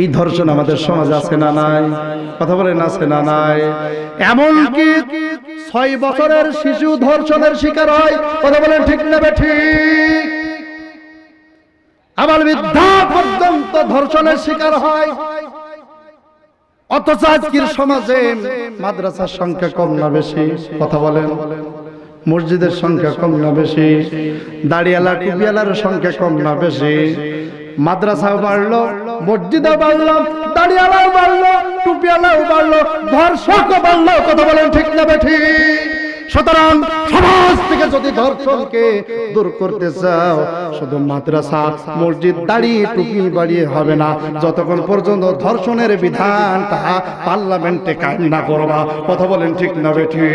এই ধর্ষণ আমাদের সমাজে আছে না নাই? কথা বলেন আছে না নাই? এমনকি ছয় বছরের শিশু ধর্ষণের শিকার হয়, কথা বলেন ঠিক না ঠিক? আবার বৃদ্ধা পর্যন্ত ধর্ষণের শিকার হয়। অথচ আজকের সমাজে মাদ্রাসার সংখ্যা কম না বেশি, কথা বলেন। মসজিদের সংখ্যা কম না বেশি, দাড়িয়ালা টুপিয়ালার সংখ্যা কম না বেশি মাদ্রাসাও বাড়লো, মসজিদও বাড়লো, দাড়িয়ালাও বাড়লো, টুপিয়ালাও বাড়লো, ধর্ষকও বাড়লো, কথা বলেন ঠিক না বেঠি সুতরাং সমাজ থেকে যদি ধর্ষণকে দূর করতে চাও, শুধু মাদ্রাসা, মসজিদ দাঁড়িয়ে টুপি বাড়িয়ে হবে না। যতক্ষণ পর্যন্ত ধর্ষণের বিধান তাহা পার্লামেন্টে কায়েম না করবা, কথা বলেন ঠিক না বেঠি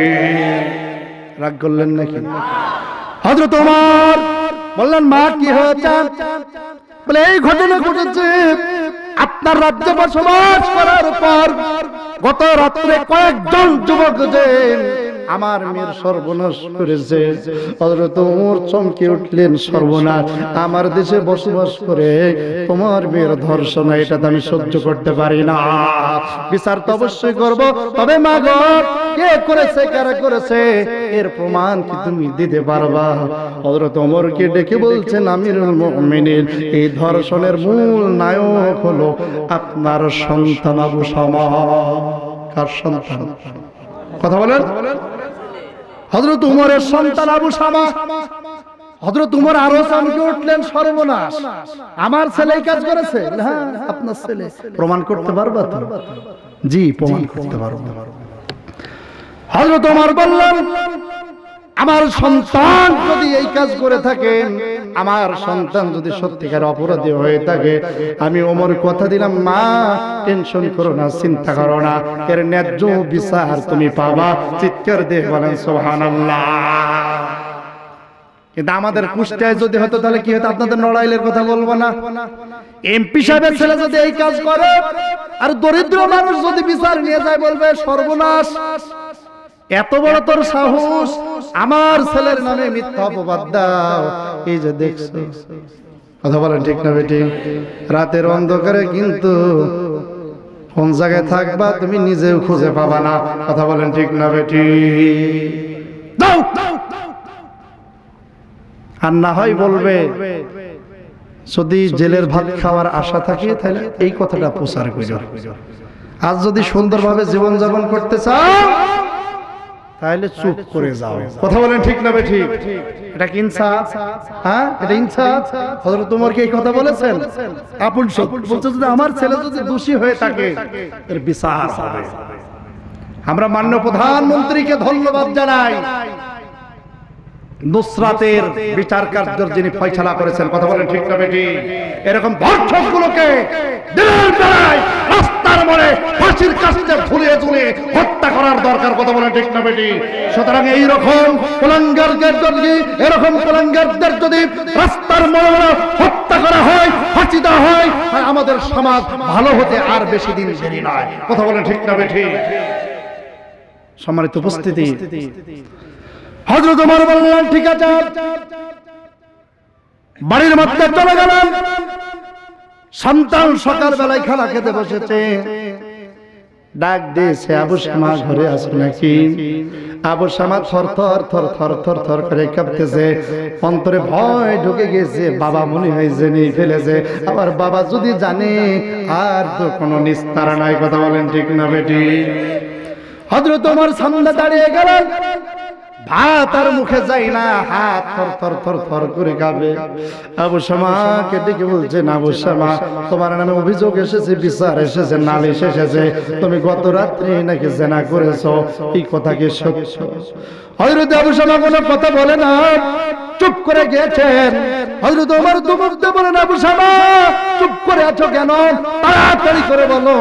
রাগ করলেন নাকি? হজরত তোমার বললেন, মা, কি হয়েছে? বলে এই ঘটনা ঘটেছে। আপনার রাজ্যে বসবাস করার পর গত রাত্রে কয়েকজন যুবক যে আমার মেয়ের সর্বনাশ করেছে। হযরত ওমর চমকে উঠলেন সর্বনাশ আমার দেশে বসবাস করে তোমার মেয়ের ধর্ষণ এটা তো আমি সহ্য করতে পারি না। বিচার তো অবশ্যই করব। তবে মা গো কে করেছে কারা করেছে এর প্রমাণ কি তুমি দিতে পারবা? হযরত ওমরকে ডেকে বলছেন আমিরুল মুমিনিন এই ধর্ষণের মূল নায়ক হলো আপনার সন্তান আবু শামা কার সন্তান? কথা বলেন। হযরত উমরের সন্তান আবু সামা। হজরত উমর আরও চমকে উঠলেন, সর্বনাশ। আমার ছেলে কাজ করেছে? হ্যাঁ আপনার ছেলে। প্রমাণ করতে পারবা তো? জি, প্রমাণ করতে পারব। হজরত উমর বললেন আমার সন্তান যদি এই কাজ করে থাকেন আমার সন্তান যদি সত্যিকার অপরাধী হয়ে থাকে আমি ওমর কথা দিলাম মা টেনশন করো না চিন্তা করো না এর ন্যায্য বিচার তুমি পাবা। চিৎকার দিয়ে বলেন সুবহানাল্লাহ। কিন্তু আমাদের কুষ্টায় যদি হতো তাহলে কি হতো? আপনাদের নড়াইলের কথা বলব না। এমপি সাহেবের ছেলে যদি এই কাজ করে আর দরিদ্র মানুষ যদি বিচার নিয়ে যায় বলবে সর্বনাশ। এত বড় তোর সাহস? আমার ছেলের নামে মিথ্যা অপবাদ দাও। এই যে দেখছ। কথা বলেন ঠিক না বেটি? রাতের অন্ধকারে কিন্তু কোন জায়গায় থাকবা তুমি নিজেও খুঁজে পাবা না। কথা বলেন ঠিক না বেটি? আর না হয় বলবে যদি জেলের ভাত খাওয়ার আশা থাকে তাহলে এই কথাটা প্রচার করি আজ যদি সুন্দরভাবে জীবন যাপন করতে চাও তাহলে চুপ করে যাও। কথা বলেন ঠিক না ঠিক এটা কি ইনসাফ হ্যাঁ? এটা ইনসাফ হযরত তোমার কি এই কথা বলেছেন? আপন সব বলছে যদি আমার ছেলে যদি দোষী হয়ে থাকে এর বিচার হবে। আমরা মান্য প্রধানমন্ত্রীকে ধন্যবাদ জানাই। নুসরাতের বিচার কার্যের যিনি ফয়সালা করেছেন কথা বলেন ঠিক না বেটি এরকম ধর্ষক গুলোকে দিনের বেলায় রাস্তার মোড়ে ফাঁসির কাছে ঝুলিয়ে ঝুলিয়ে হত্যা করার দরকার, কথা বলেন ঠিক না বেটি? সুতরাং এইরকম কুলাঙ্গারদের যদি, এরকম কুলাঙ্গারদের যদি রাস্তার মোড়ে হত্যা করা হয়, ফাঁসি হয় আমাদের সমাজ ভালো হতে আর বেশি দিন দেরি নয়। কথা বলেন ঠিক না বেটি? সম্মানিত উপস্থিতি। হজরত ওমর বললেন, ঠিক আছে। বাড়ির মধ্যে চলে গেলাম। সন্তান সকাল বেলায় খানা খেতে বসেছে। ডাক দিয়েছে আবু শামা ঘরে আসো নাকি? আবু শ্যামা থর থর থর থর থর থর করে কাঁপতেছে। অন্তরে ভয় ঢুকে গেছে। বাবা মনে হয়েছে নিয়ে ফেলেছে। আবার বাবা যদি জানে আর তো কোনো নিস্তারা নাই। কথা বলেন ঠিক না বেটি। হজরত তোমার সামনে দাঁড়িয়ে গেলেন। ভাত আর মুখে না, হাত থর থর থর থর করে আবু ডেকে বলছেন আবু শামা, তোমার নামে অভিযোগ এসেছে, বিচার এসেছে, নালিশ এসেছে। তুমি গত রাত্রে নাকি জেনা করেছ, এই কথা কি সত্য? হয়তো আবু শামা কোনো কথা বলে না। চুপ করে গিয়েছেন। হযরত ওমর দুমুখতে বলেন, আবু শামা চুপ করে আছো কেন? তাড়াতাড়ি করে বলো।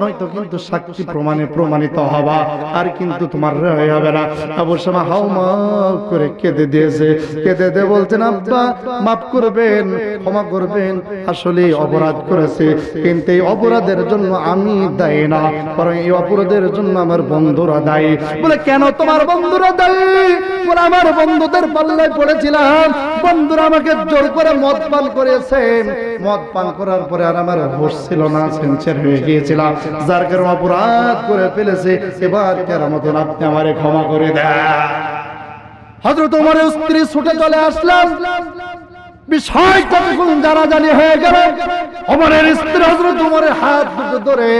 নয়তো কিন্তু সাক্ষী প্রমাণে প্রমাণিত হবা, আর কিন্তু তোমার রেহাই হবে না। আবু শামা হাও মাফ করে কেঁদে দিয়েছে। কেঁদে দে বলছেন, আব্বা, মাফ করবেন, ক্ষমা করবেন আসলে অপরাধ করেছে, কিন্তু এই অপরাধের জন্য আমি দায়ী না, বরং এই অপরাধের জন্য আমার বন্ধুরা দায়ী। বলে, কেন তোমার বন্ধুরা দায়ী? বলে, আমার বন্ধুদের পাল্লায় পড়েছিলাম করেছিলাম বন্ধুরা আমাকে জোর করে মদ পান মদ পান করার পরে আর আমার হোশ ছিল না, সেন্সার হয়ে গিয়েছিলাম। যার অপরাধ করে ফেলেছে। এবার আপনি আমারে ক্ষমা করে দেয় হজরত তোমার স্ত্রী ছুটে চলে আসলাম। বিষয় কতক্ষণ জানা জানি হয়ে হাত ধরে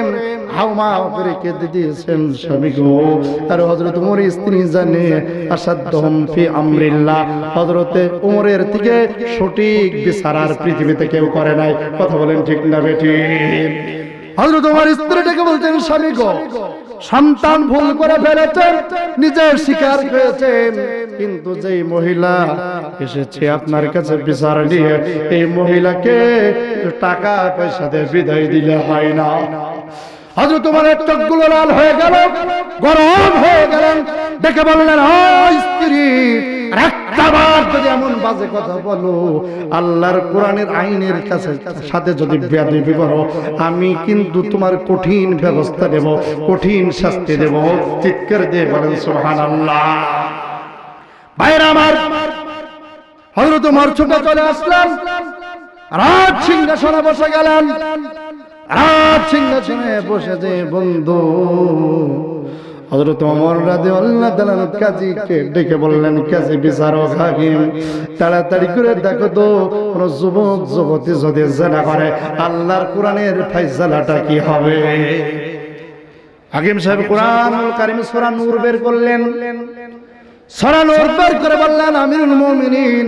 আর হজরত স্ত্রী হজরতে থেকে সঠিক বিচার আর পৃথিবীতে কেউ করে নাই। কথা বলেন ঠিক না বেটি? হজরত তোমার স্ত্রীটাকে বলতেন, স্বামী গো সন্তান ভুল করে ফেলেছেন নিজের শিকার করেছেন। কিন্তু যেই মহিলা এসেছে আপনার কাছে বিচার নিয়ে এই মহিলাকে টাকা পয়সা দিয়ে বিদায় দিলে হয় না। হজরত তোমার চোখগুলো লাল হয়ে গেল গরম হয়ে গেলেন। দেখে বললেন স্ত্রী একটাবার যদি এমন বাজে কথা বলো, আল্লাহর কোরআনের আইনের কাছে সাথে যদি বেয়াদবি করো, আমি কিন্তু তোমার কঠিন ব্যবস্থা দেব, কঠিন শাস্তি দেব। চিৎকার দিয়ে বলেন, সুবহানাল্লাহ। ভাইরা আমার, হযরত ওমর ছুটে চলে আসলেন। রাত সিংহাসনে বসে গেলেন। রাত সিংহাসনে বসে যে বন্ধু হযরত ওমর রাদিয়াল্লাহু তাআলা কাজীকে ডেকে বললেন, কাজী বিচারক হাকিম, তাড়াতাড়ি করে দেখো তো, কোন যুবক, যুবতী যদি জেনা করে, আল্লাহর কোরআনের ফয়সালাটা কি হবে? হাকিম সাহেব কোরআন কারিম সূরা নূর বের করলেন। সূরা নূর বের করে বললেন, আমিরুল মুমিনিন,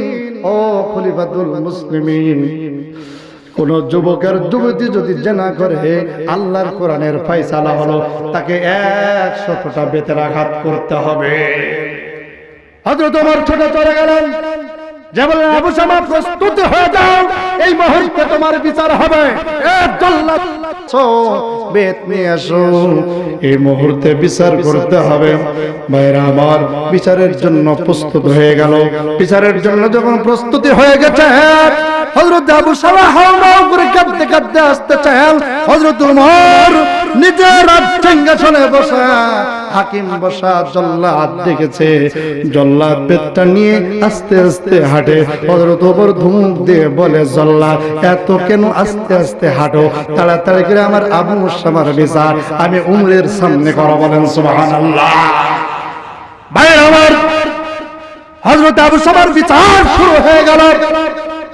ও খলিফাতুল মুসলিমিন কোন যুবকের যুবতী যদি জেনা করে, আল্লাহর কোরআনের ফয়সালা হলো তাকে একশতটা বেতের আঘাত করতে হবে। ওমর ছোট চলে গেলেন। হয়ে এই মুহূর্তে তোমার বিচার হবে। এই মুহূর্তে বিচার হবে। বিচারের জন্য প্রস্তুত হয়ে গেল। বিচারের জন্য যখন প্রস্তুতি হয়ে গেছে হযরত আবু সালাহ কাঁদতে আসতে চান হযরত উমর নিজের সিংহাসনে বসা, হাকিম বসা জল্লাদ দেখেছে। জল্লাদ পেটটা নিয়ে আস্তে আস্তে হাঁটে। হযরত ওমর ধুমুক দিয়ে বলে, জল্লাদ, এত কেন আস্তে আস্তে হাঁটো? তাড়াতাড়ি করে আমার আবু সামার বিচার। আমি উমরের সামনে করা বলেন, সুবহানাল্লাহ। ভাই আমার হযরত আবু সামার বিচার শুরু হয়ে গেল।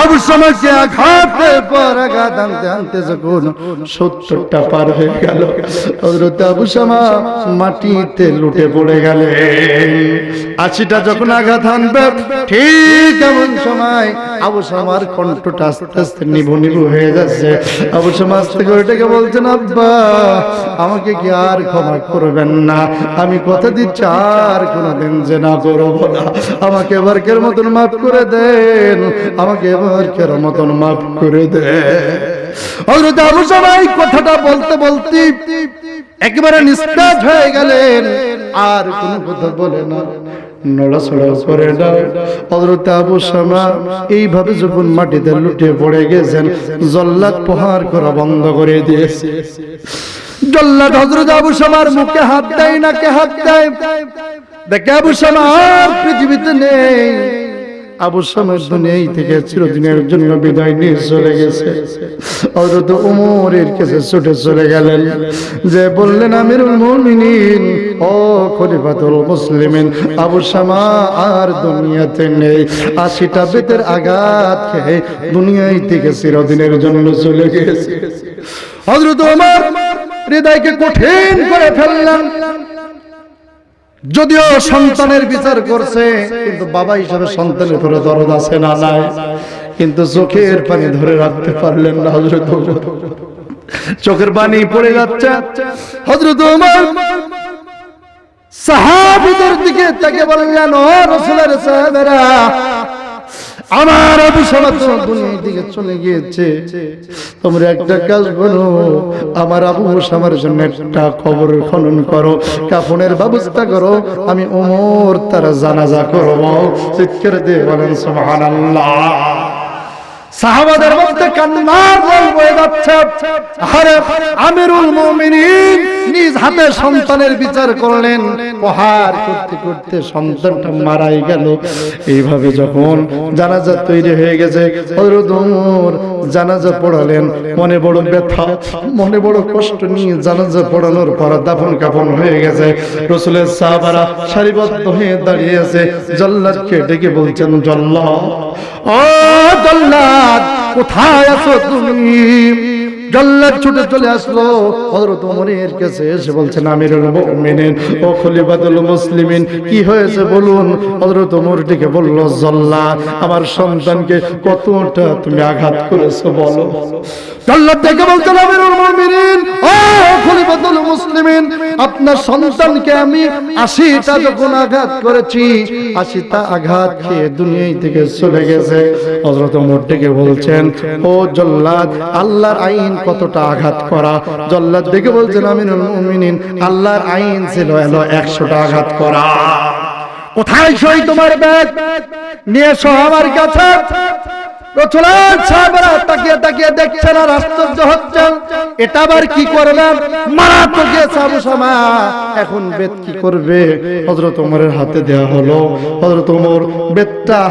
আবু সামাকে আঘাতের পর আনতে আনতে যখন সত্তরটা পার হয়ে গেল, হযরত আবু সামা মাটিতে লুটে পড়ে গেলেন আশিটা যখন আঘাত আনবে ঠিক এমন সময় আবু সামার কণ্ঠটা আস্তে আস্তে নিভু নিভু হয়ে যাচ্ছে। আবু সামা আস্তে করে ডেকে বলছেন, আব্বা, আমাকে কি আর ক্ষমা করবেন না? আমি কথা দিচ্ছি, আর কোনোদিন যে না করব না। আমাকে এবারকের মতন মাফ করে দেন, আমাকে এবারকের মতন মাফ করে দেন হযরত আবু সামা কথাটা বলতে বলতে একেবারে নিস্তেজ হয়ে গেলেন। আর কোনো কথা বলে না। এইভাবে যখন মাটিতে লুটে পড়ে গেছেন, জল্লাদ প্রহার করা বন্ধ করে দিয়েছে। জল্লাদ হযরত আবু শামার মুখে হাত দেয় নাকে হাত দেয়? দেখে আবু শামা পৃথিবীতে নেই। আবু সামের দুনিয়াই থেকে চিরদিনের জন্য বিদায় নিয়ে চলে গেছে। হযরত উমরের কাছে ছুটে চলে গেলেন। যে বললেন, আমিরুল মুমিনিন, ও খলিফাতুল মুসলিমিন, আবু শামা আর দুনিয়াতে নেই। আশিটা বেতের আঘাত খেয়ে দুনিয়ায় থেকে চিরদিনের জন্য চলে গেছে। হযরত ওমর হৃদয়কে কঠিন করে ফেললেন। যদিও সন্তানের বিচার করছে, কিন্তু বাবা হিসাবে সন্তানের উপরে দরদ আছে না নাই? কিন্তু চোখের পানি ধরে রাখতে পারলেন না হজরত চোখের পানি পড়ে যাচ্ছে। হজরত সাহাবিদের দিকে তাকে বললেন, ও রসুলের সাহেবেরা আমার অভিশাপ দুনিয়ার দিকে চলে গিয়েছে। তোমরা একটা কাজ করো আমার আবু সামার জন্য একটা কবর খনন করো, কাফনের ব্যবস্থা করো, আমি ওমর তারা জানাজা করব। চিৎকার দিয়ে বলেন, সুবহানাল্লাহ। সাহাবাদের মধ্যে কান্নার জল বয়ে যাচ্ছে। আরে আমিরুল মুমিনিন নিজ হাতে সন্তানের বিচার করলেন। প্রহার করতে করতে সন্তানটা মারাই গেল। এইভাবে যখন জানাজা তৈরি হয়ে গেছে, হযরত জানাজা পড়ালেন। মনে বড় ব্যথা, মনে বড় কষ্ট নিয়ে জানাজা পড়ানোর পর দাফন কাফন হয়ে গেছে। রসুলের সাহাবারা সারিবদ্ধ হয়ে দাঁড়িয়ে আছে। জল্লাদকে ডেকে বলছেন, জল্লাদ। ও জল্লাদ! কোথায় আছো তুমি জল্লাদ ছুটে চলে আসলো। হযরত ওমরের কাছে এসে বলছেন, আমিরুল মুমিনিন, ও খলিফাতুল মুসলিমিন, কি হয়েছে বলুন? হযরত ওমর ডেকে বলল জল্লাদ আমার সন্তানকে কতটা তুমি আঘাত করেছ বলো। জল্লাদ ডেকে বলছেন, আমিরুল মুমিনিন, ও খলিফাতুল মুসলিমিন, আপনার সন্তানকে আমি আশিটা যখন আঘাত করেছি, আশিটা আঘাত খেয়ে দুনিয়ায় থেকে চলে গেছে। হযরত ওমর ডেকে বলছেন, ও জল্লাদ, আল্লাহর আইন কতটা আঘাত করা? জল্লাদ দেখে বলছেন, আমিনুল মুমিনিন, আল্লাহর আইন ছিল এলো একশোটা আঘাত করা। কোথায় সই তোমার ব্যাগ? নিয়ে সহ আমার কাছে। এটা আবার কি এখন করবে?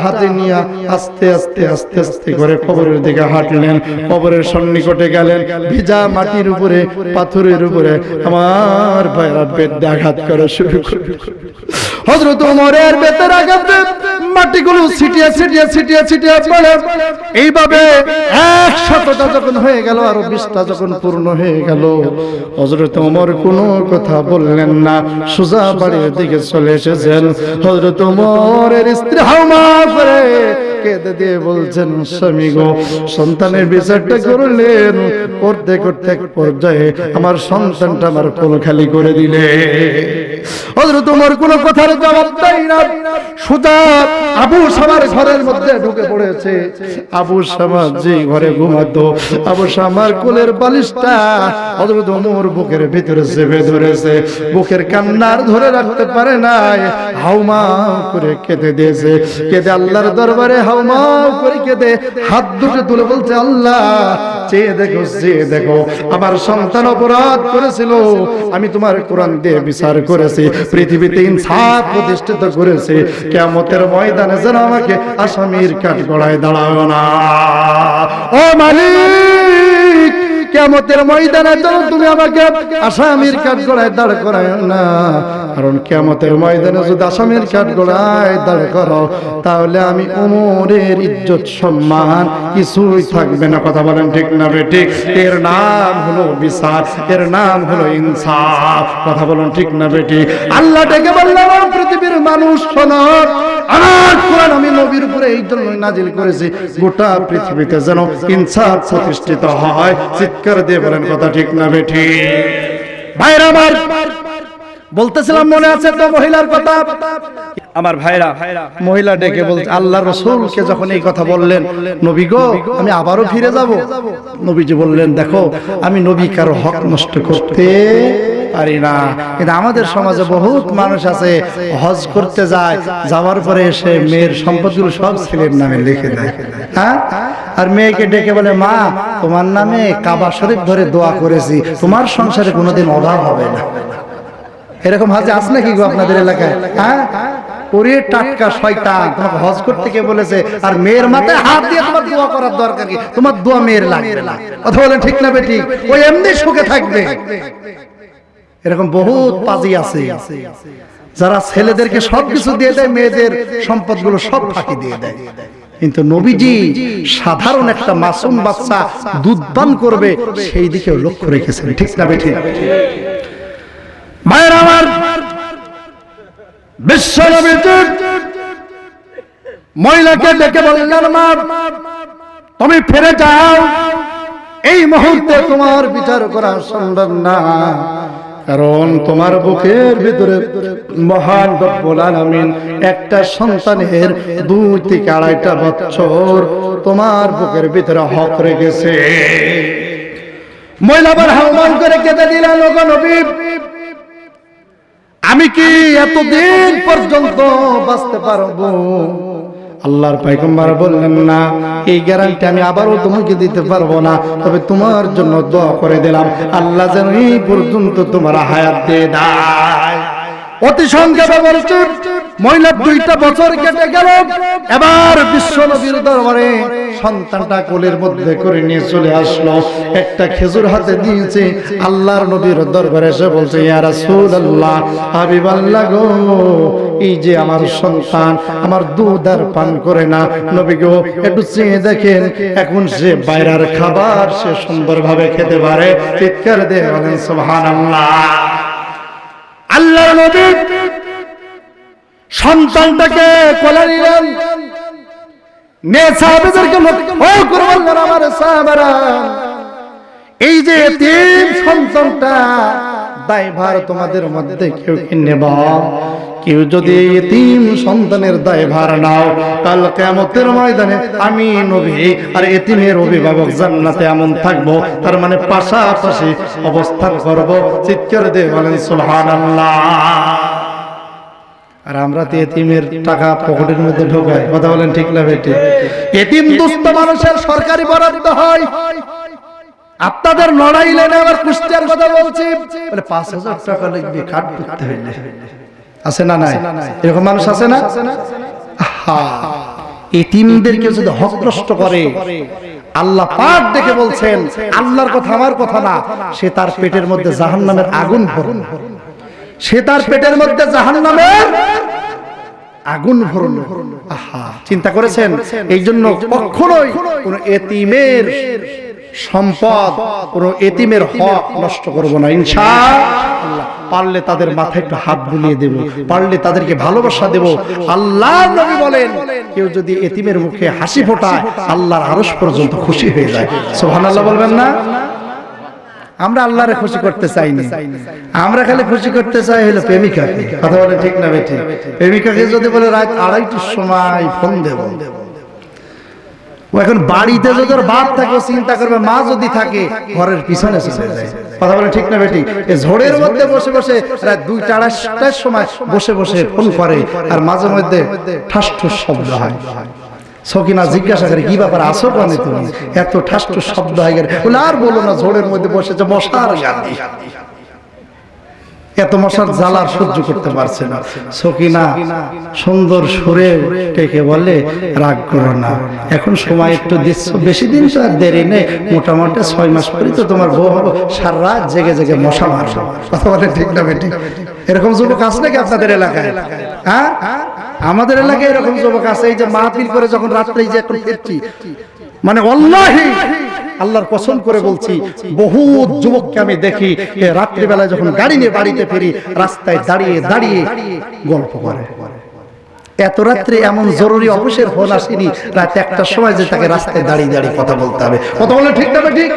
হাতে নিয়ে আস্তে আস্তে আস্তে আস্তে করে কবরের দিকে হাঁটলেন। কবরের সন্নিকটে গেলেন। ভিজা মাটির উপরে, পাথরের উপরে। আমার ভাইরা বেদ আঘাত করা শুরু করল। হযরত ওমরের বেতের আঘাতে মাটিগুলো ছিটিয়ে ছিটিয়ে ছিটিয়ে ছিটিয়ে পড়ে। এইভাবে একশতটা যখন হয়ে গেল, আর বিশটা যখন পূর্ণ হয়ে গেল হজরত ওমর কোনো কথা বললেন না। সোজা বাড়ির দিকে চলে এসেছেন। হজরত ওমরের স্ত্রী হাউমা করে কেঁদে দিয়ে বলছেন, স্বামী গো, সন্তানের বিচারটা করলেন। করতে করতে এক পর্যায়ে আমার সন্তানটা আমার কোল খালি করে দিলে। হযরত ওমর কোনো কথার জবাব দেয় না। সুদা আবু সামার ঘরের মধ্যে ঢুকে পড়েছে। আবু যে ঘরে ঘুমাতো, আবু সামার কোলের বালিশটা ওমর বুকের ভিতরে চেপে ধরেছে। বুকের কান্নার ধরে রাখতে পারে নাই হাউমা করে কেঁদে দিয়েছে। কেঁদে আল্লাহর দরবারে হাউমা করে কেঁদে হাত দুটো তুলে বলছে, আল্লাহ, চেয়ে দেখো চেয়ে দেখো। আমার সন্তান অপরাধ করেছিল। আমি তোমার কোরআন দিয়ে বিচার করেছি। পৃথিবীতে ইনসাফ প্রতিষ্ঠিত করেছে। কেমতের ময়দানে যেন আমাকে আসামির কাঠ গড়ায় দাঁড়ায় না। ও মালিক কেমতের ময়দানে যেন তুমি আমাকে আসামির কাঠ গড়ায় দাঁড় করায় না। কারণ কেমতের ময়দানে যদি আসামির কাঠ গড়ায় দাঁড় করো, তাহলে আমি উমরের ইজ্জত, সম্মান কিছুই থাকবে না। কথা বলেন ঠিক না ঠিক? এর নাম হলো বিচার, এর নাম হলো ইনসাফ। কথা বলেন ঠিক না বে ঠিক? আল্লাহ ডেকে বললাম পৃথিবীর মানুষ, শোনো, আমার কোরআন আমি নবীর উপরে এই জন্যই নাজিল করেছি, গোটা পৃথিবীতে যেন ইনসাফ প্রতিষ্ঠিত হয়। চিৎকার দিয়ে বলেন, কথা ঠিক না বে ঠিক? ভাইরা আমার বলতেছিলাম মনে আছে তো মহিলার কথা? আমার ভাইরা মহিলা ডেকে বলছে আল্লাহ রসুলকে যখন এই কথা বললেন নবী গো আমি আবারও ফিরে যাব। নবীজি বললেন দেখো আমি নবী কারও হক নষ্ট করতে পারি না। কিন্তু আমাদের সমাজে বহুত মানুষ আছে হজ করতে যায় যাওয়ার পরে এসে মেয়ের সম্পদগুলো সব ছেলের নামে লিখে দেয়। হ্যাঁ? আর মেয়েকে ডেকে বলে মা তোমার নামে কাবা শরীফ ধরে দোয়া করেছি তোমার সংসারে কোনোদিন অভাব হবে না। এরকম হাজে আছে নাকি গো আপনাদের এলাকায়? হ্যাঁ? ওরে টাটকা শয়তান, তোমাকে হজ করতে কে বলেছে? আর মেয়ের মাথায় হাত দিয়ে তোমার দোয়া করার দরকার কি? তোমার দোয়া মেয়ের লাগবে না। কথা বলেন ঠিক না বেটি? ওই এমনি সুখে থাকবে। এরকম বহুত পাজি আছে। যারা ছেলেদেরকে সবকিছু দিয়ে দেয়, মেয়েদের সম্পদগুলো সব ফাঁকি দিয়ে দেয়। কিন্তু নবীজি সাধারণ একটা মাসুম বাচ্চা দুধ পান করবে, সেই দিকে লক্ষ্য রেখেছেন। ঠিক না বেটি? মায়ের আমার বিশ্ব মহিলাকে ডেকে বললেন মা, তুমি ফিরে যাও। এই মুহূর্তে তোমার বিচার করা সম্ভব না। কারণ তোমার বুকের ভিতরে মহান রব্বুল একটা সন্তানের দুই থেকে আড়াইটা বছর তোমার বুকের ভিতরে হক রেখেছে। মহিলাবার হাওমান করে কেঁদে দিলেন নবী আমি কি এতদিন পর্যন্ত বাঁচতে পারব? আল্লাহর পাইকম্বার বললেন না এই গ্যারান্টি আমি আবারও তোমাকে দিতে পারব না। তবে তোমার জন্য দোয়া করে দিলাম। আল্লাহ যেন এই পর্যন্ত তোমার হায়াত দিয়ে দেয়। অতি সংক্ষেপে বলছি মহিলা দুইটা বছর কেটে গেল। এবার বিশ্ব নবীর দরবারে সন্তানটা কোলের মধ্যে করে নিয়ে চলে আসলো। একটা খেজুর হাতে দিয়েছে, আল্লাহর নবীর দরবারে এসে বলছে, ইয়া রাসূলুল্লাহ, হাবিবাল্লাহ গো, এই যে আমার সন্তান, আমার দুধ আর পান করে না। নবী গো, একটু চেয়ে দেখেন, এখন সে বাইরের খাবার সে সুন্দরভাবে খেতে পারে। চিৎকার দিয়ে বলেন, সুবহানাল্লাহ। আল্লাহ নবী সন্তানটাকে কোলে নিলেন। এই যে এতিম সন্তানটা, দায়ভার তোমাদের মধ্যে কেউ কি নেব? কেউ যদি এতিম সন্তানের দায়ভার নাও, কাল কেমতের ময়দানে আমি নবী আর এতিমের অভিভাবক জান্নাতে এমন থাকব, তার মানে পাশাপাশি অবস্থান করব। চিৎকার দিয়ে বলেন, সুবহানাল্লাহ। আর আমরা তো এতিমের টাকা পকেটের মধ্যে ঢোকাই। কথা বলেন ঠিক না বেটি এতিম দুস্থ মানুষের সরকারি বরাদ্দ হয়। আপনাদের লড়াই লেনে আবার কুষ্টিয়ার কথা বলছি। বলে, পাঁচ হাজার টাকা লাগবে খাট করতে হইলে। আছে না নাই? এরকম মানুষ আছে না? এতিমদেরকে যদি হক নষ্ট করে, আল্লাহ পাক দেখে বলছেন, আল্লাহর কথা আমার কথা না, সে তার পেটের মধ্যে জাহান্নামের আগুন ভরুন। সে তার পেটের মধ্যে জাহান্নামের আগুন ভরল আহা! চিন্তা করেছেন? এই জন্য কখনোই কোন এতিমের সম্পদ, কোন এতিমের হক নষ্ট করব না, ইনশা আল্লাহ পারলে তাদের মাথায় একটু হাত বুলিয়ে দেব পারলে তাদেরকে ভালোবাসা দেব। আল্লাহ নবী বলেন কেউ যদি এতিমের মুখে হাসি ফোটায় আল্লাহর আরশ পর্যন্ত খুশি হয়ে যায়। সুবহানাল্লাহ বলবেন না? আমরা আল্লাহরে খুশি করতে চাই না আমরা খালি খুশি করতে চাই হলো প্রেমিকাকে। কথা বলে ঠিক না বেঠি প্রেমিকাকে যদি বলে রাত আড়াইটার সময় ফোন দেব। ও এখন বাড়িতে যদি ওর বাপ থাকে চিন্তা করবে মা যদি থাকে ঘরের পিছনে চলে যায়। কথা বলে ঠিক না বেটি? ঝড়ের মধ্যে বসে বসে রাত দুইটা আড়াইটার সময় বসে বসে ফোন করে আর মাঝে মধ্যে ঠাস ঠুস শব্দ হয়। সকিনা জিজ্ঞাসা করে কি ব্যাপার আসো কেন তুমি? এত ঠাসটু শব্দ হয়ে গেলে আর বলো না ঝোড়ের মধ্যে বসেছে মশার গাদি। এত মশার জ্বালার সহ্য করতে পারছে না। সকিনা সুন্দর সুরে টেকে বলে রাগ করো না। এখন সময় একটু দিচ্ছ। বেশি দিন তো আর দেরি নেই। মোটামুটি ছয় মাস পরে তো তোমার বউ হব সারা রাত জেগে জেগে মশা মারছো কথা বলে ঠিক না বেটি এরকম যুবক আছে নাকি আপনাদের এলাকায়? হ্যাঁ? আমাদের এলাকায় এরকম যুবক আছে। এই যে মাহফিল করে যখন রাত্রে যে এখন ফিরছি মানে অল্লাহি আল্লাহর কসম করে বলছি বহু যুবককে আমি দেখি রাত্রিবেলায় যখন গাড়ি নিয়ে বাড়িতে ফিরি, রাস্তায় দাঁড়িয়ে দাঁড়িয়ে গল্প করে। এত রাত্রে এমন জরুরি অফিসের ফোন আসেনি, রাত একটার সময় যে তাকে রাস্তায় দাঁড়িয়ে দাঁড়িয়ে কথা বলতে হবে। কথা বলে ঠিক না ঠিক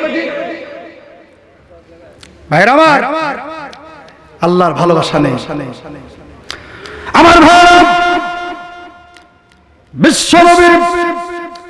ভাইরা আমার আল্লাহর ভালোবাসা নেই। আমার ভাই, বিশ্বনবীর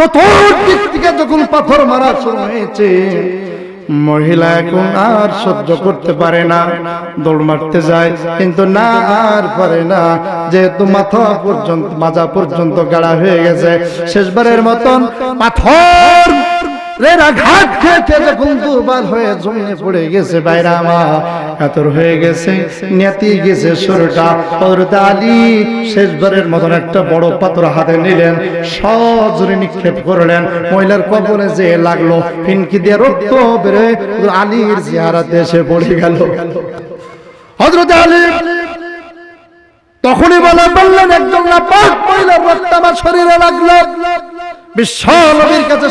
চতুর্দিক থেকে যখন পাথর মারা শুরু হয়েছে, মহিলা এখন আর সহ্য করতে পারে না। দৌড় মারতে যায়, কিন্তু না, আর পারে না। যেহেতু মাথা পর্যন্ত, মাজা পর্যন্ত গাড়া হয়ে গেছে, শেষবারের মতন পাথর দুর্বল হয়ে জমিনে পড়ে গেছে বাইরে আমার কাতর হয়ে গেছে, নেতি গেছে আলী শেষবারের একটা বড় পাথর হাতে নিলেন নিক্ষেপ করলেন। মহিলার কবরে যে লাগল, ফিনকি দিয়ে রক্ত বেরে আলীর জিয়ারাতে এসে পড়ে গেল। হযরত আলী তখনই বলে, বললেন, একজন না পাক মহিলার রক্ত আমার শরীরে লাগল। বিশ্ব কাছে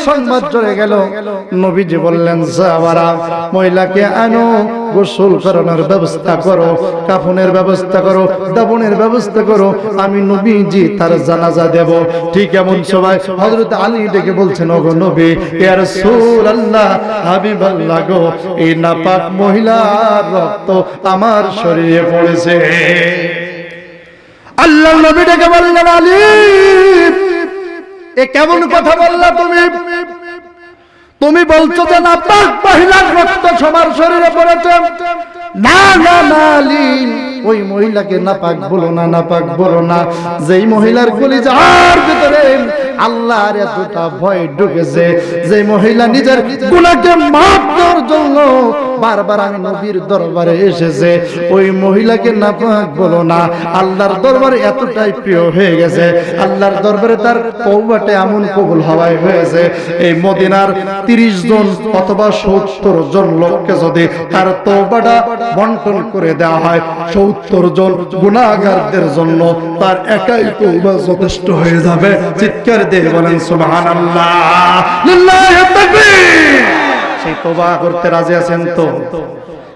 নবীজি বললেন ব্যবস্থা করো, কাফনের ব্যবস্থা করো ব্যবস্থা করো আলী ডেকে বলছেন, ওগো মহিলার রক্ত আমার শরীরে পড়েছে। আল্লাহ নবী ডেকে বললেন, আলী এ কেমন কথা বললা তুমি? তুমি? বলছো যে না পাক মহিলার রক্ত সবার শরীরে পড়েছে। না না না ওই মহিলাকে না পাক বলো না না পাক বলো না। যেই মহিলার কলিজার ভিতরে আল্লাহর এতটা ভয় ঢুকেছে যে মহিলা নিজের গুনাহকে মাফ দেওয়ার জন্য বারবার আমি নবীর দরবারে এসেছে, ওই মহিলাকে না পাক বলো না। আল্লাহর দরবারে এতটাই প্রিয় হয়ে গেছে, আল্লাহর দরবারে তার তওবাটা এমন কবুল হওয়াই হয়েছে, এই মদিনার তিরিশ জন অথবা সত্তর জন লোককে যদি তার তওবাটা বন্টন করে দেওয়া হয় সত্তর জন গুণাগারদের জন্য তার একাই তওবা যথেষ্ট হয়ে যাবে। চিৎকার দিয়ে বলেন তাকবীর। সেই তওবা করতে রাজি আছেন তো?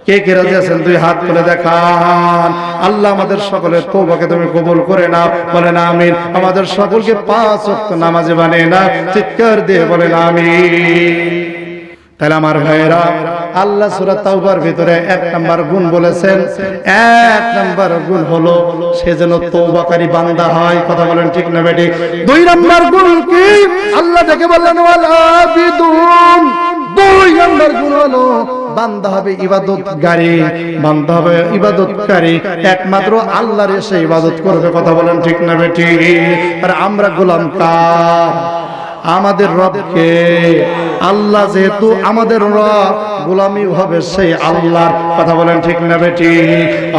কে কে রাজি আছেন? দুই হাত তুলে দেখান। আল্লাহ আমাদের সকলের তওবাকে তুমি কবুল করে নাও। বলেন, আমিন। আমাদের সকলকে পাঁচ নামাজে বানিয়ে না চিৎকার দিয়ে বলেন, আমিন। তাহলে আমার ভাইয়েরা, আল্লাহ সূরা তাওবার ভিতরে এক নাম্বার গুণ বলেছেন, এক নাম্বার গুণ হলো সে যেন তওবাকারী বান্দা হয়। কথা বলেন ঠিক না বেটি দুই নাম্বার গুণ কি? আল্লাহ দেখে বললেন, ওয়াল আবিদুন। দুই নাম্বার গুণ হলো বান্দা হবে ইবাদতকারী, বান্দা হবে ইবাদতকারী। একমাত্র আল্লাহর এসে ইবাদত করবে, কথা বলেন ঠিক না বেটি আর আমরা গোলাম কার? আমাদের রবকে। আল্লাহ যেহেতু আমাদের গোলামি হবে সেই আল্লাহর কথা বলেন ঠিক না বেটি?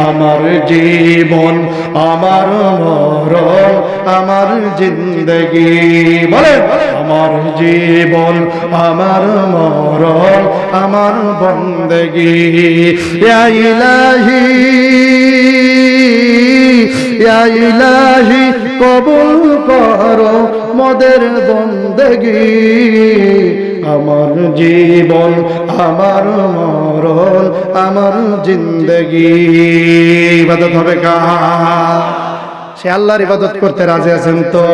আমার জীবন, আমার মরণ, আমার জিন্দগি, বলেন, আমার জীবন, আমার মরণ, আমার বন্দগি। ইলাহি ইলাহি, কবুল করো মদের বন্দেগি। আমার জীবন, আমার মরণ, আমার জিন্দগি। ইবাদত হবে কা সে আল্লাহর ইবাদত করতে রাজি আছেন তো?